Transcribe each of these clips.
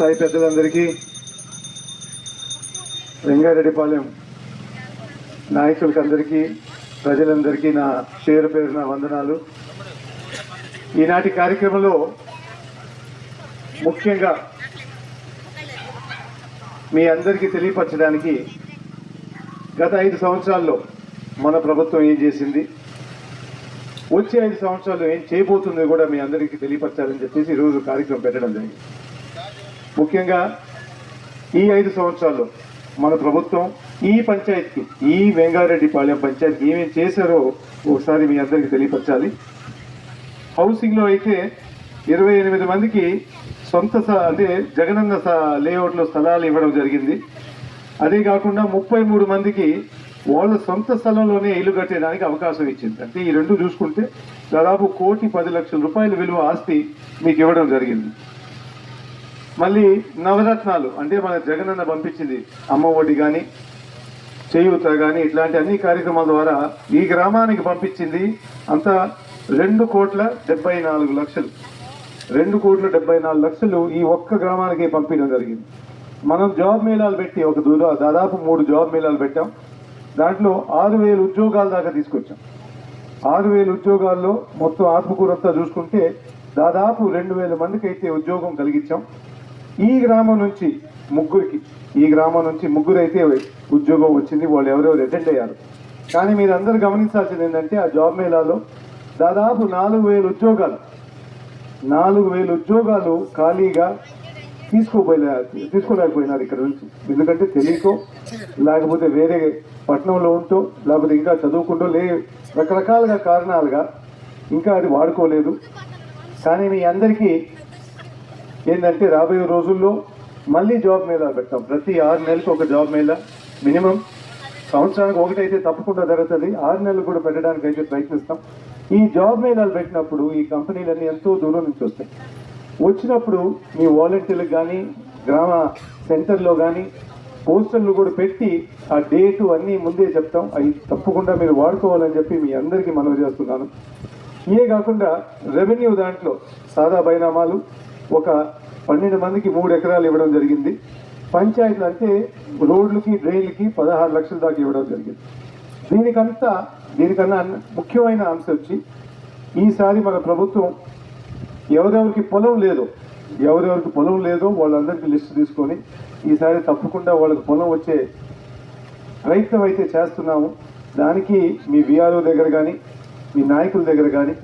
స్థాయి పెద్దలందరికీ రంగారెడ్డిపాలెం నాయకులకి అందరికీ ప్రజలందరికీ నా పేరు పేరున వందనాలు. ఈనాటి కార్యక్రమంలో ముఖ్యంగా మీ అందరికీ తెలియపరచడానికి గత ఐదు సంవత్సరాల్లో మన ప్రభుత్వం ఏం చేసింది? వచ్చే ఐదు సంవత్సరాలు ఏం చేయబోతుందో కూడా మీ అందరికీ తెలియపరచాలని చెప్పేసి ఈరోజు కార్యక్రమం పెట్టడం జరిగింది. ముఖ్యంగా ఈ ఐదు సంవత్సరాల్లో మన ప్రభుత్వం ఈ పంచాయతీకి ఈ వెంగారెడ్డిపాలెం పంచాయత్కి ఏమేమి చేశారో ఒకసారి మీ అందరికీ తెలియపరచాలి. హౌసింగ్లో అయితే ఇరవై ఎనిమిది మందికి సొంత స- అంటే జగనన్న లేఅవుట్లో స్థలాలు ఇవ్వడం జరిగింది. అదే కాకుండా ముప్పై మూడు మందికి వాళ్ళ సొంత స్థలంలోనే ఇల్లు కట్టేదానికి అవకాశం ఇచ్చింది. అంటే ఈ రెండు చూసుకుంటే దాదాపు కోటి పది లక్షల రూపాయల విలువ ఆస్తి మీకు ఇవ్వడం జరిగింది. మళ్ళీ నవరత్నాలు. అంటే మన జగనన్న పంపించింది అమ్మ ఒడి కానీ చేయూత కానీ ఇట్లాంటి అన్ని కార్యక్రమాల ద్వారా ఈ గ్రామానికి పంపించింది అంతా రెండు కోట్ల డెబ్బై నాలుగు లక్షలు. రెండు కోట్ల డెబ్బై నాలుగు లక్షలు ఈ ఒక్క గ్రామానికి పంపించడం జరిగింది. మనం జాబ్ మేళాలు పెట్టి ఒక దూర దాదాపు మూడు జాబ్ మేళాలు పెట్టాం. దాంట్లో ఆరు వేలు ఉద్యోగాల దాకా తీసుకొచ్చాం. ఆరు వేలు ఉద్యోగాల్లో మొత్తం ఆత్మకూరంతా చూసుకుంటే దాదాపు రెండు వేల మందికి అయితే ఉద్యోగం కలిగించాం. ఈ గ్రామం నుంచి ముగ్గురికి ఈ గ్రామం నుంచి ముగ్గురు అయితే ఉద్యోగం వచ్చింది వాళ్ళు ఎవరెవరు అటెండ్ అయ్యారు. కానీ మీరు అందరూ గమనించాల్సింది ఏంటంటే ఆ జాబ్ మేళాలో దాదాపు నాలుగు వేల ఉద్యోగాలు నాలుగు వేల ఉద్యోగాలు ఖాళీగా తీసుకోపోయినా తీసుకోలేకపోయినారు ఇక్కడ నుంచి. ఎందుకంటే తెలియకో లేకపోతే వేరే పట్టణంలో ఉంటో లేకపోతే ఇంకా చదువుకుంటూ లే రకరకాలుగా కారణాలుగా ఇంకా అది వాడుకోలేదు. కానీ మీ అందరికీ ఏంటంటే రాబోయే రోజుల్లో మళ్ళీ జాబ్ మేళా పెడతాం ప్రతి ఆరు నెలలకు ఒక జాబ్ మేళా మినిమం. సంవత్సరానికి ఒకటైతే తప్పకుండా జరుగుతుంది. ఆరు నెలలు కూడా పెట్టడానికి అయితే ప్రయత్నిస్తాం. ఈ జాబ్ మేళాలు పెట్టినప్పుడు ఈ కంపెనీలన్నీ ఎంతో దూరం నుంచి వస్తాయి. వచ్చినప్పుడు మీ వాలంటీర్లకు కానీ గ్రామ సెంటర్లో కానీ పోస్టర్లు కూడా పెట్టి ఆ డేటు అన్నీ ముందే చెప్తాం. అవి తప్పకుండా మీరు వాడుకోవాలని చెప్పి మీ అందరికీ మనవి చేస్తున్నాను. ఇవే కాకుండా రెవెన్యూ దాంట్లో సాదా బైనామాలు ఒక పన్నెండు మందికి మూడు ఎకరాలు ఇవ్వడం జరిగింది. పంచాయతీలు అంటే రోడ్లకి డ్రైన్లకి పదహారు లక్షల దాకా ఇవ్వడం జరిగింది. దీనికంతా దీనికన్నా ముఖ్యమైన అంశం వచ్చి ఈసారి మన ప్రభుత్వం ఎవరెవరికి పొలం లేదో ఎవరెవరికి పొలం లేదో వాళ్ళందరికీ లిస్ట్ తీసుకొని ఈసారి తప్పకుండా వాళ్ళకి పొలం వచ్చే ప్రయత్నం అయితే చేస్తున్నాము. దానికి మీ విఆర్ఓ దగ్గర కానీ మీ నాయకుల దగ్గర కానీ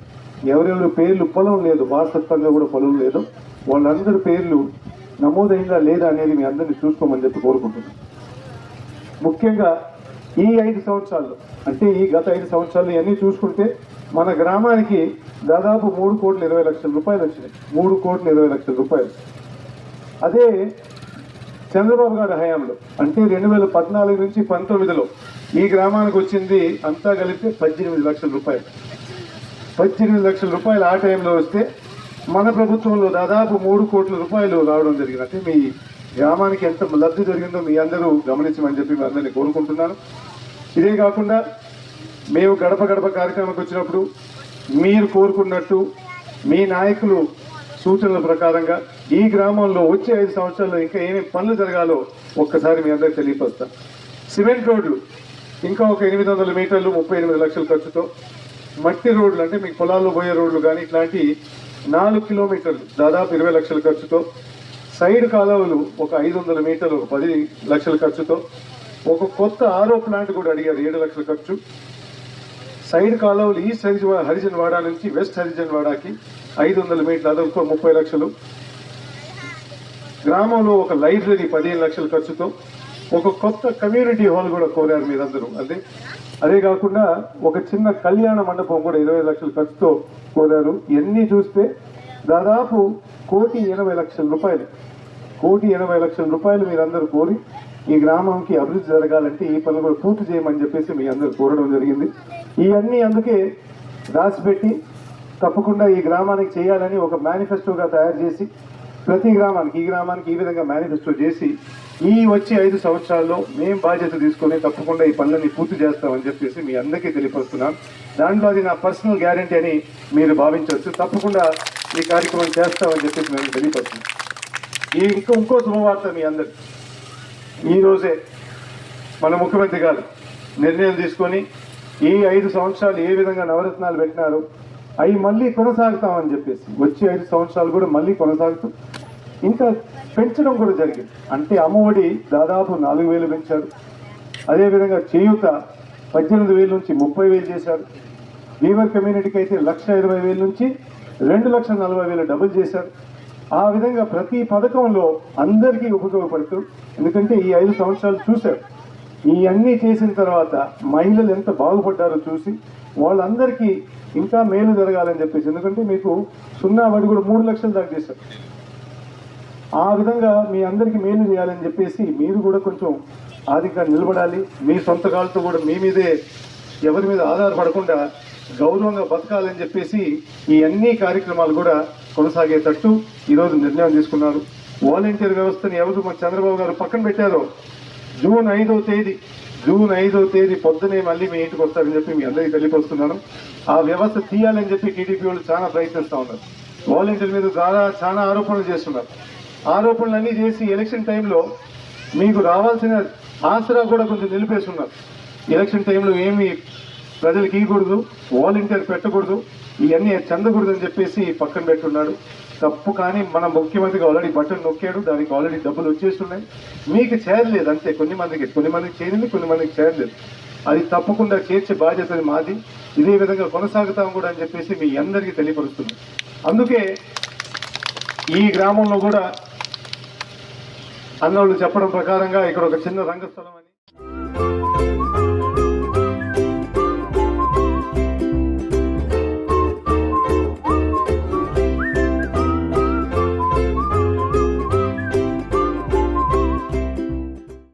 ఎవరెవరి పేర్లు పొలం లేదు వారసత్వంగా కూడా పొలం లేదు. వాళ్ళందరి పేర్లు నమోదైందా లేదా అనేది మీ అందరినీ చూసుకోమని చెప్పి కోరుకుంటున్నాను. ముఖ్యంగా ఈ ఐదు సంవత్సరాలు అంటే ఈ గత ఐదు సంవత్సరాలు ఇవన్నీ చూసుకుంటే మన గ్రామానికి దాదాపు మూడు కోట్ల ఇరవై లక్షల రూపాయలు వచ్చినాయి. మూడు కోట్ల ఇరవై లక్షల రూపాయలు. అదే చంద్రబాబు గారి హయాంలో అంటే రెండు వేల పద్నాలుగు నుంచి పంతొమ్మిదిలో ఈ గ్రామానికి వచ్చింది అంతా కలిపితే పద్దెనిమిది లక్షల రూపాయలు. పద్దెనిమిది లక్షల రూపాయలు ఆ టైంలో వస్తే మన ప్రభుత్వంలో దాదాపు మూడు కోట్ల రూపాయలు రావడం జరిగింది అంటే మీ గ్రామానికి ఎంత లబ్ధి జరిగిందో మీ అందరూ గమనించమని చెప్పి మీ అందరినీ కోరుకుంటున్నాను. ఇదే కాకుండా మేము గడప గడప కార్యక్రమానికి వచ్చినప్పుడు మీరు కోరుకున్నట్టు మీ నాయకులు సూచనల ప్రకారంగా ఈ గ్రామంలో వచ్చే ఐదు సంవత్సరాల్లో ఇంకా ఏమేమి పనులు జరగాలో ఒక్కసారి మీ అందరికి తెలియపరుస్తాను సిమెంట్ రోడ్లు ఇంకా ఒక ఎనిమిది వందల మీటర్లు ముప్పై ఎనిమిది లక్షల ఖర్చుతో మట్టి రోడ్లు అంటే మీ పొలాల్లో పోయే రోడ్లు కానీ ఇట్లాంటి నాలుగు కిలోమీటర్లు దాదాపు ఇరవై లక్షల ఖర్చుతో. సైడ్ కాలువలు ఒక ఐదు వందల మీటర్లు ఒక పది లక్షల ఖర్చుతో. ఒక కొత్త ఆరో ప్లాంట్ కూడా అడిగారు ఏడు లక్షల ఖర్చు. సైడ్ కాలువలు ఈస్ట్ హరిజ హరిజన్ వాడా నుంచి వెస్ట్ హరిజన్ వాడాకి ఐదు వందల మీటర్లు అదొక ముప్పై లక్షలు. గ్రామంలో ఒక లైబ్రరీ పదిహేను లక్షల ఖర్చుతో. ఒక కొత్త కమ్యూనిటీ హాల్ కూడా కోరారు మీరందరూ. అదే అదే కాకుండా ఒక చిన్న కళ్యాణ మండపం కూడా ఇరవై లక్షల ఖర్చుతో కోరారు. ఇవన్నీ చూస్తే దాదాపు కోటి ఎనభై లక్షల రూపాయలు. కోటి ఎనభై లక్షల రూపాయలు మీరందరూ కోరి ఈ గ్రామంకి అభివృద్ధి జరగాలంటే ఈ పనులు కూడా పూర్తి చేయమని చెప్పేసి మీ అందరూ కోరడం జరిగింది. ఇవన్నీ అందుకే రాసిపెట్టి తప్పకుండా ఈ గ్రామానికి చేయాలని ఒక మేనిఫెస్టోగా తయారు చేసి ప్రతి గ్రామానికి ఈ గ్రామానికి ఈ విధంగా మేనిఫెస్టో చేసి ఈ వచ్చే ఐదు సంవత్సరాల్లో మేము బాధ్యత తీసుకొని తప్పకుండా ఈ పనులన్నీ పూర్తి చేస్తామని చెప్పేసి మీ అందరికీ తెలియపరుస్తున్నాం. దాంట్లో అది నా పర్సనల్ గ్యారంటీ అని మీరు భావించవచ్చు. తప్పకుండా ఈ కార్యక్రమం చేస్తామని చెప్పేసి మేము తెలియపరుస్తున్నాం. ఈ ఇంకో ఇంకో శుభవార్త మీ అందరికి ఈ రోజే మన ముఖ్యమంత్రి గారు నిర్ణయం తీసుకొని ఈ ఐదు సంవత్సరాలు ఏ విధంగా నవరత్నాలు పెట్టినారు అవి మళ్ళీ కొనసాగుతామని చెప్పేసి వచ్చే ఐదు సంవత్సరాలు కూడా మళ్ళీ కొనసాగుతూ ఇంకా పెంచడం కూడా జరిగింది. అంటే అమ్మఒడి దాదాపు నాలుగు వేలు పెంచారు. అదేవిధంగా చేయూత పద్దెనిమిది వేలు నుంచి ముప్పై వేలు చేశారు. వీవర్ కమ్యూనిటీకి అయితే లక్ష ఇరవై వేలు నుంచి రెండు లక్షల నలభై వేలు డబుల్ చేశారు. ఆ విధంగా ప్రతి పథకంలో అందరికీ ఉపయోగపడుతూ ఎందుకంటే ఈ ఐదు సంవత్సరాలు చూశారు. ఈ అన్నీ చేసిన తర్వాత మహిళలు ఎంత బాగుపడ్డారో చూసి వాళ్ళందరికీ ఇంకా మేలు జరగాలని చెప్పేసి ఎందుకంటే మీకు సున్నా వడి కూడా మూడు లక్షలు దాకా చేశారు. ఆ విధంగా మీ అందరికీ మేలు చేయాలని చెప్పేసి మీరు కూడా కొంచెం ఆర్థికంగా నిలబడాలి. మీ సొంత కాళ్ళతో కూడా మీ మీదే ఎవరి మీద ఆధారపడకుండా గౌరవంగా బతకాలని చెప్పేసి ఈ అన్ని కార్యక్రమాలు కూడా కొనసాగేటట్టు ఈరోజు నిర్ణయం తీసుకున్నారు. వాలంటీర్ వ్యవస్థని ఎవరు మన చంద్రబాబు గారు పక్కన పెట్టారో జూన్ ఐదో తేదీ జూన్ ఐదో తేదీ పొద్దునే మళ్ళీ మీ ఇంటికి వస్తారని చెప్పి మీ అందరికీ తెలియపరుస్తున్నాను. ఆ వ్యవస్థ తీయాలని చెప్పి టీడీపీ వాళ్ళు చాలా ప్రయత్నిస్తూ ఉన్నారు. వాలంటీర్ మీద చాలా చాలా ఆరోపణలు చేస్తున్నారు. ఆరోపణలన్నీ చేసి ఎలక్షన్ టైంలో మీకు రావాల్సిన ఆసరా కూడా కొంచెం నిలిపేస్తున్నారు ఎలక్షన్ టైంలో ఏమి ప్రజలకు ఇవ్వకూడదు వాలంటీర్ పెట్టకూడదు ఇవన్నీ చెందకూడదు అని చెప్పేసి పక్కన పెట్టున్నాడు. తప్పు కానీ మన ముఖ్యమంత్రికి ఆల్రెడీ బటన్ నొక్కాడు దానికి ఆల్రెడీ డబ్బులు వచ్చేస్తున్నాయి. మీకు చేరలేదు అంతే కొన్ని మందికి కొన్ని మందికి చేరింది కొన్ని మందికి చేరలేదు అది తప్పకుండా చేర్చే బాధ్యత మాది. ఇదే విధంగా కొనసాగుతాం కూడా అని చెప్పేసి మీ అందరికీ తెలియపరుస్తుంది అందుకే ఈ గ్రామంలో కూడా అన్నోళ్ళు చెప్పడం ప్రకారంగా ఇక్కడ ఒక చిన్న రంగస్థలం